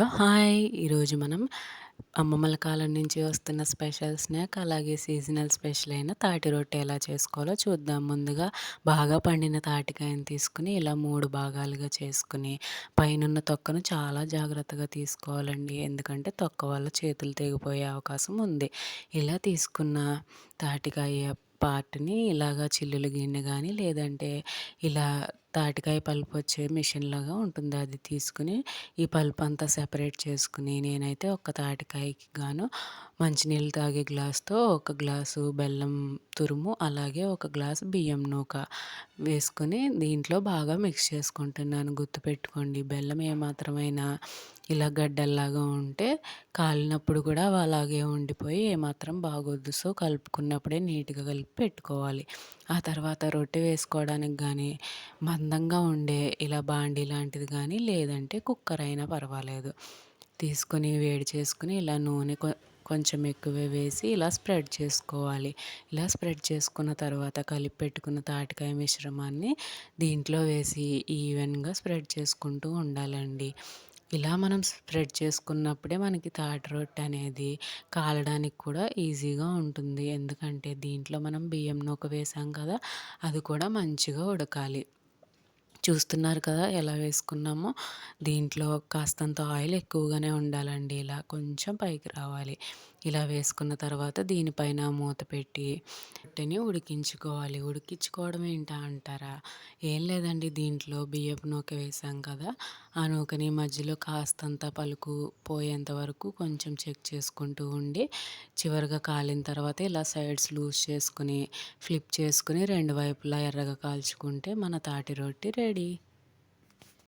Hello hi. ఈరోజు మనం అమ్మమ్మల కాలం నుంచి వస్తున్న స్పెషల్ స్నాక్ అలాగే సీజనల్ స్పెషల్ అయిన తాటి రొట్టె ఎలా చేసుకోవాలో చూద్దాం. ముందుగా బాగా పండిన తాటికాయని తీసుకుని ఇలా మూడు భాగాలుగా చేసుకుని పైనున్న తొక్కను చాలా జాగ్రత్తగా తీసుకోవాలండి. ఎందుకంటే తొక్క వల్ల చేతులు తెగిపోయే అవకాశం ఉంది. ఇలా తీసుకున్న తాటికాయ పార్ట్ని ఇలాగా చిల్లులు గిన్నె కానీ లేదంటే ఇలా తాటికాయ పల్పు వచ్చే మిషన్ లాగా ఉంటుంది. అది తీసుకుని ఈ పల్ప్ అంతా సెపరేట్ చేసుకుని నేనైతే ఒక తాటికాయకి గాను మంచినీళ్ళు తాగే గ్లాస్తో ఒక గ్లాసు బెల్లం తురుము అలాగే ఒక గ్లాసు బియ్యం నూక వేసుకొని దీంట్లో బాగా మిక్స్ చేసుకుంటున్నాను. గుర్తుపెట్టుకోండి బెల్లం ఏమాత్రమైనా ఇలా గడ్డల్లాగా ఉంటే కాలినప్పుడు కూడా అలాగే ఉండిపోయి ఏమాత్రం బాగోద్దు సో కలుపుకున్నప్పుడే నీట్గా కలిపి పెట్టుకోవాలి. ఆ తర్వాత రొట్టె వేసుకోవడానికి కానీ మందంగా ఉండే ఇలా బాండీ లాంటిది కానీ లేదంటే కుక్కర్ అయినా పర్వాలేదు. తీసుకొని వేడి చేసుకుని ఇలా నూనె కొంచెం ఎక్కువ వేసి ఇలా స్ప్రెడ్ చేసుకోవాలి. ఇలా స్ప్రెడ్ చేసుకున్న తర్వాత కలిపి పెట్టుకున్న తాటికాయ మిశ్రమాన్ని దీంట్లో వేసి ఈవెన్గా స్ప్రెడ్ చేసుకుంటూ ఉండాలండి. ఇలా మనం స్ప్రెడ్ చేసుకున్నప్పుడే మనకి తాటి రొట్టె అనేది కాలడానికి కూడా ఈజీగా ఉంటుంది. ఎందుకంటే దీంట్లో మనం బియ్యం నూక వేసాం కదా అది కూడా మంచిగా ఉడకాలి. చూస్తున్నారు కదా ఎలా వేసుకున్నామో. దీంట్లో కాస్తంత ఆయిల్ ఎక్కువగానే ఉండాలండి. ఇలా కొంచెం పైకి రావాలి. ఇలా వేసుకున్న తర్వాత దీనిపైన మూత పెట్టి అట్టని ఉడికించుకోవాలి. ఉడికించుకోవడం ఏంటా అంటారా? ఏం లేదండి దీంట్లో బియ్యపు నూక వేసాం కదా. ఆ నూకని మధ్యలో కాస్తంత పలుకు పోయేంత వరకు కొంచెం చెక్ చేసుకుంటూ ఉండి చివరిగా కాలిన తర్వాత ఇలా సైడ్స్ లూజ్ చేసుకుని ఫ్లిప్ చేసుకుని రెండు వైపులా ఎర్రగా కాల్చుకుంటే మన తాటి రొట్టి రెడీ ready.